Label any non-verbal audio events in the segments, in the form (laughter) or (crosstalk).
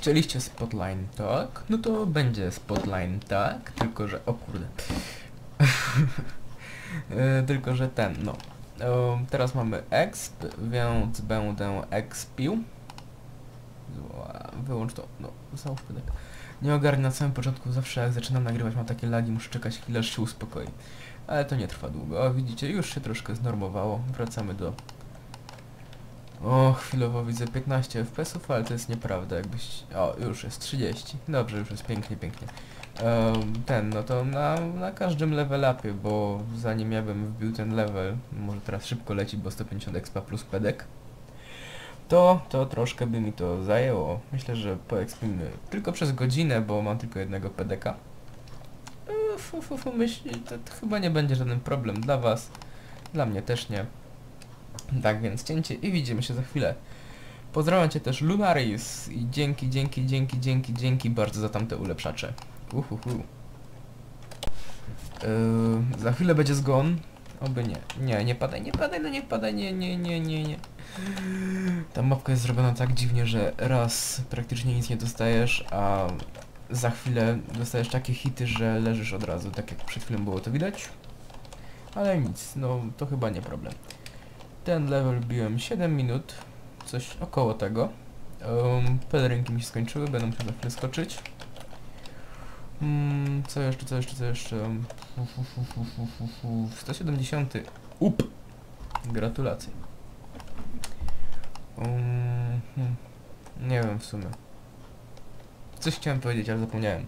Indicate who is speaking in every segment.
Speaker 1: Chcieliście spotline, tak? No to będzie spotline, tak? Tylko, że... O kurde. (laughs) E, Tylko, że ten, no. E, Teraz mamy exp, więc będę expił. Wyłącz to, no, załóż pedek. Nie ogarnę na samym początku, zawsze jak zaczynam nagrywać mam takie lagi, muszę czekać chwilę, aż się uspokoi. Ale to nie trwa długo. O, widzicie, już się troszkę znormowało. Wracamy do... O, chwilowo widzę 15 FPS-ów, ale to jest nieprawda, jakbyś... O, już jest 30. Dobrze, już jest pięknie, pięknie. Em, ten, no to na, na każdym level upie, bo zanim ja bym wbił ten level, może teraz szybko leci, bo 150 expa plus pedek, to, to troszkę by mi to zajęło. Myślę, że poekspimy tylko przez godzinę, bo mam tylko jednego pedeka. Fu, fu, fu, myśl, to, to chyba nie będzie żaden problem dla was, dla mnie też nie. Tak więc cięcie i widzimy się za chwilę. Pozdrawiam cię też Lunaris i dzięki, dzięki, dzięki, dzięki, dzięki bardzo za tamte ulepszacze. Uhuhu. Yy, za chwilę będzie zgon. Oby nie. Nie, nie padaj, nie padaj, no nie padaj, nie, nie, nie, nie, nie. Ta mapka jest zrobiona tak dziwnie, że raz praktycznie nic nie dostajesz, a za chwilę dostajesz takie hity, że leżysz od razu, tak jak przed chwilą było to widać. Ale nic, no to chyba nie problem. Ten level biłem 7 minut, coś około tego. Um, pelerynki mi się skończyły, będę musiał za chwilę skoczyć. Mm, co jeszcze, co jeszcze, co jeszcze? Um, Fu, fu, fu, fu, fu, fu, fu. 170. Up! Gratulacje. Um, hmm. Nie wiem w sumie. Coś chciałem powiedzieć, ale zapomniałem.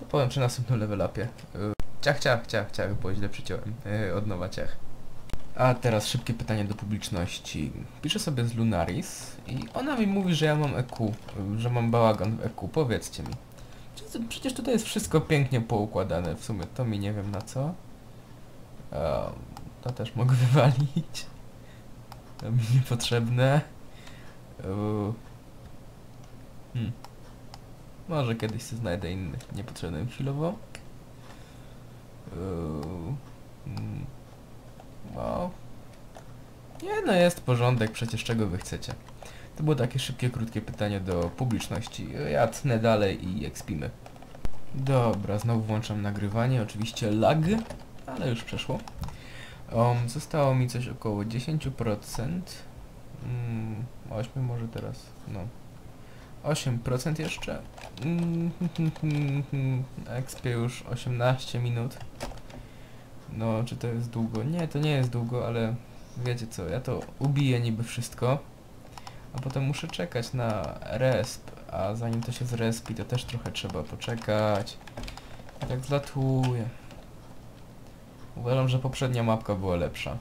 Speaker 1: To powiem przy następnym level upie. Y, Ciach, ciach, ciach, ciach, bo źle przyciąłem. Yy, od nowa ciach. A teraz szybkie pytanie do publiczności. Piszę sobie z Lunaris i ona mi mówi, że ja mam EQ, że mam bałagan w EQ. Powiedzcie mi. Przecież- tutaj jest wszystko pięknie poukładane. W sumie to mi nie wiem na co. To też mogę (laughs) wywalić. To mi niepotrzebne. Hmm. Może kiedyś sobie znajdę inny niepotrzebny chwilowo. Mm. No. Nie no, jest porządek, przecież czego wy chcecie. To było takie szybkie, krótkie pytanie do publiczności. Ja tnę dalej i ekspimy. Dobra, znowu włączam nagrywanie, oczywiście lag, ale już przeszło. Um, zostało mi coś około 10%. Mm, 8 może teraz, no. 8% jeszcze. Mm, (laughs) już 18 minut. No, czy to jest długo? Nie, to nie jest długo, ale wiecie co, ja to ubiję niby wszystko, a potem muszę czekać na resp, a zanim to się zrespi, to też trochę trzeba poczekać. I tak zlatuję. Uważam, że poprzednia mapka była lepsza.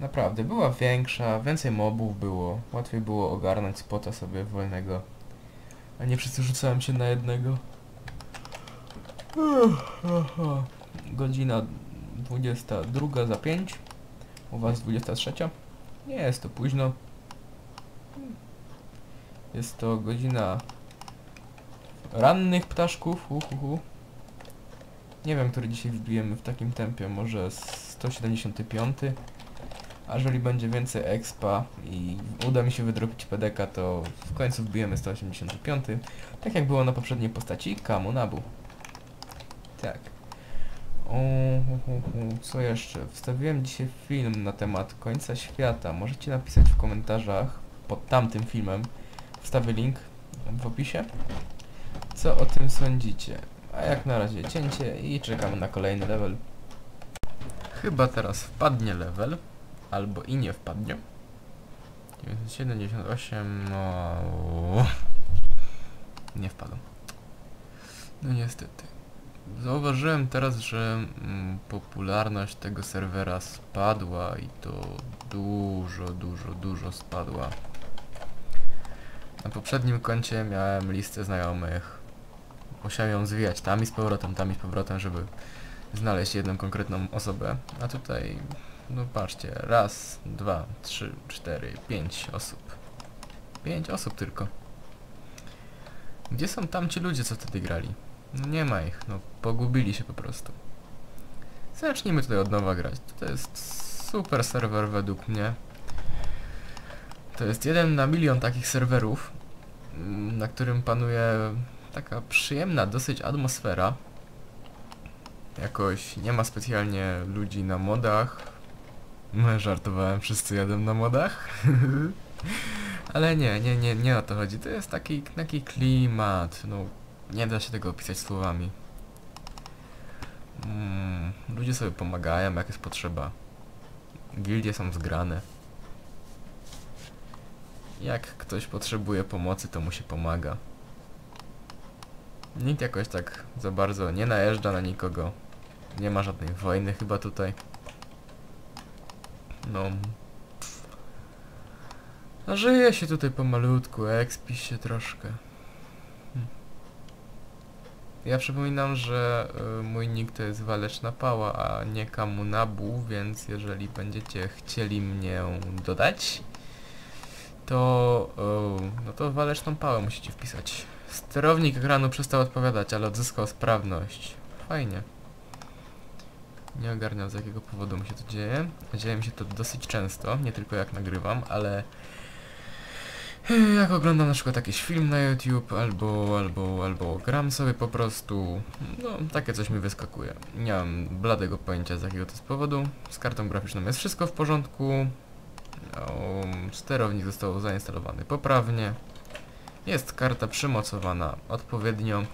Speaker 1: Naprawdę, była większa, więcej mobów było, łatwiej było ogarnąć spota sobie wolnego. A nie wszyscy rzucałem się na jednego. Godzina 22 za 5. U was 23. Nie jest to późno. Jest to godzina rannych ptaszków. Uhuhu. Nie wiem, który dzisiaj wbijemy w takim tempie. Może 175. A jeżeli będzie więcej expa i uda mi się wydrobić PDK, to w końcu wbijemy 185. Tak jak było na poprzedniej postaci Kamunabu. Tak. Co jeszcze? Wstawiłem dzisiaj film na temat końca świata. Możecie napisać w komentarzach pod tamtym filmem. Wstawię link w opisie. Co o tym sądzicie? A jak na razie cięcie i czekamy na kolejny level. Chyba teraz wpadnie level. Albo i nie wpadnie. 978, no... Nie wpadł. No niestety. Zauważyłem teraz, że mm, popularność tego serwera spadła i to dużo, dużo, dużo spadła. Na poprzednim koncie miałem listę znajomych. Musiałem ją zwijać tam i z powrotem, tam i z powrotem, żeby znaleźć jedną konkretną osobę. A tutaj, no patrzcie, raz, dwa, trzy, cztery, pięć osób. Pięć osób tylko. Gdzie są tamci ludzie, co wtedy grali? No nie ma ich, no pogubili się po prostu. Zacznijmy tutaj od nowa grać. To jest super serwer według mnie. To jest jeden na milion takich serwerów. mm, na którym panuje taka przyjemna dosyć atmosfera. Jakoś nie ma specjalnie ludzi na modach. No, żartowałem, wszyscy jadą na modach. (laughs) Ale nie, nie, nie, nie o to chodzi. To jest taki, taki klimat, no nie da się tego opisać słowami. Mm, ludzie sobie pomagają, jak jest potrzeba. Gildie są zgrane. Jak ktoś potrzebuje pomocy, to mu się pomaga. Nikt jakoś tak za bardzo nie najeżdża na nikogo. Nie ma żadnej wojny chyba tutaj. No. A żyje się tutaj pomalutku, expi się troszkę. Ja przypominam, że y, mój nick to jest Waleczna Pała, a nie Kamunabu, więc jeżeli będziecie chcieli mnie dodać, to, y, no to Waleczną Pałę musicie wpisać. Sterownik ekranu przestał odpowiadać, ale odzyskał sprawność. Fajnie. Nie ogarniam z jakiego powodu mi się to dzieje. Dzieje mi się to dosyć często, nie tylko jak nagrywam, ale jak oglądam na przykład jakiś film na YouTube, albo, albo, albo gram sobie po prostu, no takie coś mi wyskakuje. Nie mam bladego pojęcia z jakiego to jest powodu. Z kartą graficzną jest wszystko w porządku. No, sterownik został zainstalowany poprawnie. Jest karta przymocowana odpowiednio.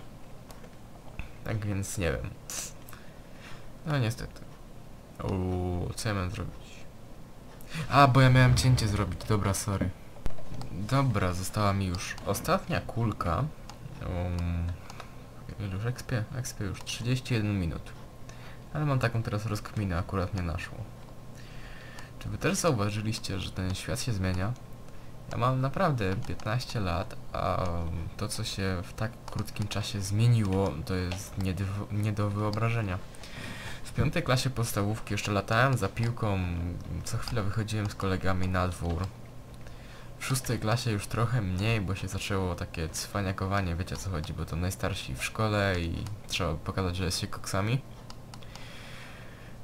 Speaker 1: Tak więc nie wiem. No niestety. Uuu, co ja miałem zrobić? A, bo ja miałem cięcie zrobić, dobra, sorry. Dobra, została mi już ostatnia kulka. Um, już ekspie? Ekspie już 31 minut. Ale mam taką teraz rozkminę, akurat nie naszło. Czy wy też zauważyliście, że ten świat się zmienia? Ja mam naprawdę 15 lat, a to co się w tak krótkim czasie zmieniło, to jest nie nie do wyobrażenia. W piątej klasie podstawówki jeszcze latałem za piłką, co chwilę wychodziłem z kolegami na dwór. W szóstej klasie już trochę mniej, bo się zaczęło takie cwaniakowanie, wiecie o co chodzi, bo to najstarsi w szkole i trzeba pokazać, że jest się koksami.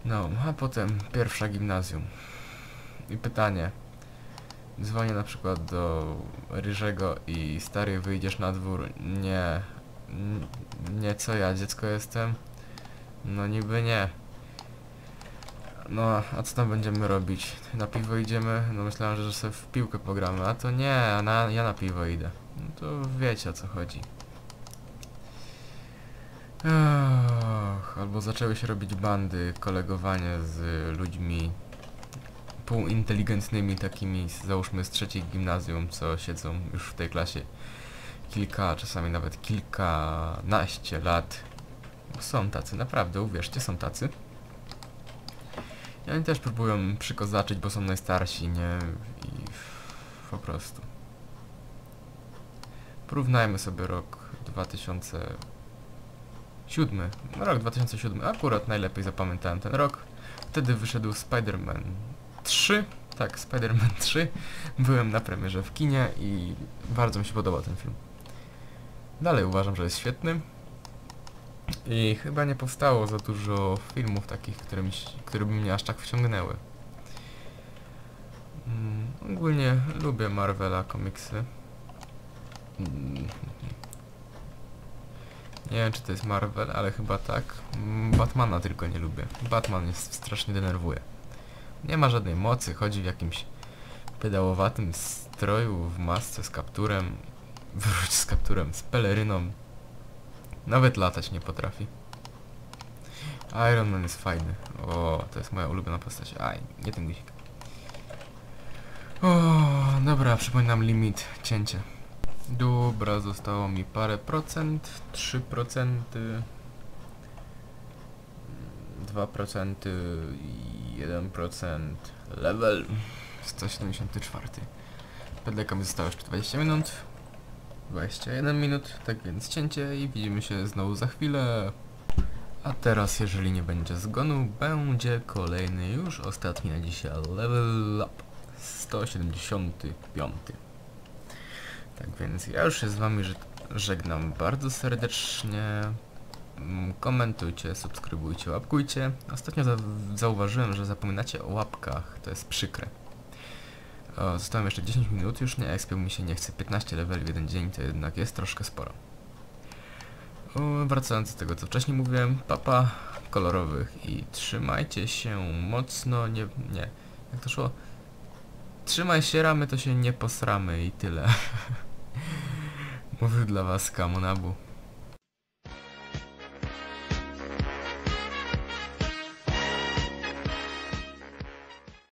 Speaker 1: No, a potem pierwsza gimnazjum. I pytanie. Dzwonię na przykład do Ryżego i stary wyjdziesz na dwór. Nie. Nie co ja, dziecko jestem? No niby nie. No, a co tam będziemy robić? Na piwo idziemy? No myślałem, że sobie w piłkę pogramy, a to nie, na, ja na piwo idę. No to wiecie o co chodzi. Ech, albo zaczęły się robić bandy, kolegowanie z ludźmi półinteligentnymi takimi, załóżmy z trzeciej gimnazjum, co siedzą już w tej klasie kilka, czasami nawet kilkanaście lat. Są tacy, naprawdę, uwierzcie, są tacy. I oni też próbują przykozaczyć, bo są najstarsi, nie? I po prostu. Porównajmy sobie rok 2007. No, rok 2007. Akurat najlepiej zapamiętałem ten rok. Wtedy wyszedł Spider-Man 3. Tak, Spider-Man 3. Byłem na premierze w kinie i bardzo mi się podobał ten film. Dalej uważam, że jest świetny. I chyba nie powstało za dużo filmów takich, które, mi, które by mnie aż tak wciągnęły. Mm, ogólnie lubię Marvela komiksy. Mm, Nie wiem czy to jest Marvel, ale chyba tak. Mm, Batmana tylko nie lubię. Batman jest strasznie denerwuje. Nie ma żadnej mocy, chodzi w jakimś pedałowatym stroju, w masce z kapturem. (laughs) Wróć z kapturem, z peleryną. Nawet latać nie potrafi. Iron Man jest fajny. O, to jest moja ulubiona postać. Aj, nie ten guzik. O, dobra, przypominam limit cięcia. Dobra, zostało mi parę procent, 3 procenty, 2 procenty i 1 procent. Level 174. PDK mi zostało jeszcze 20 minut. 21 minut, tak więc cięcie i widzimy się znowu za chwilę. A teraz, jeżeli nie będzie zgonu, będzie kolejny, już ostatni na dzisiaj level up. 175. Tak więc ja już się z wami żeg- żegnam bardzo serdecznie. Mm, Komentujcie, subskrybujcie, łapkujcie. Ostatnio za zauważyłem, że zapominacie o łapkach, to jest przykre. O, zostałem jeszcze 10 minut, już nie expił mi się nie chce. 15 leveli w jeden dzień to jednak jest troszkę sporo. O, wracając do tego, co wcześniej mówiłem, papa kolorowych i trzymajcie się mocno, nie, nie, jak to szło? Trzymaj się ramy, to się nie posramy i tyle. (laughs) Mówił dla was Kamonabu.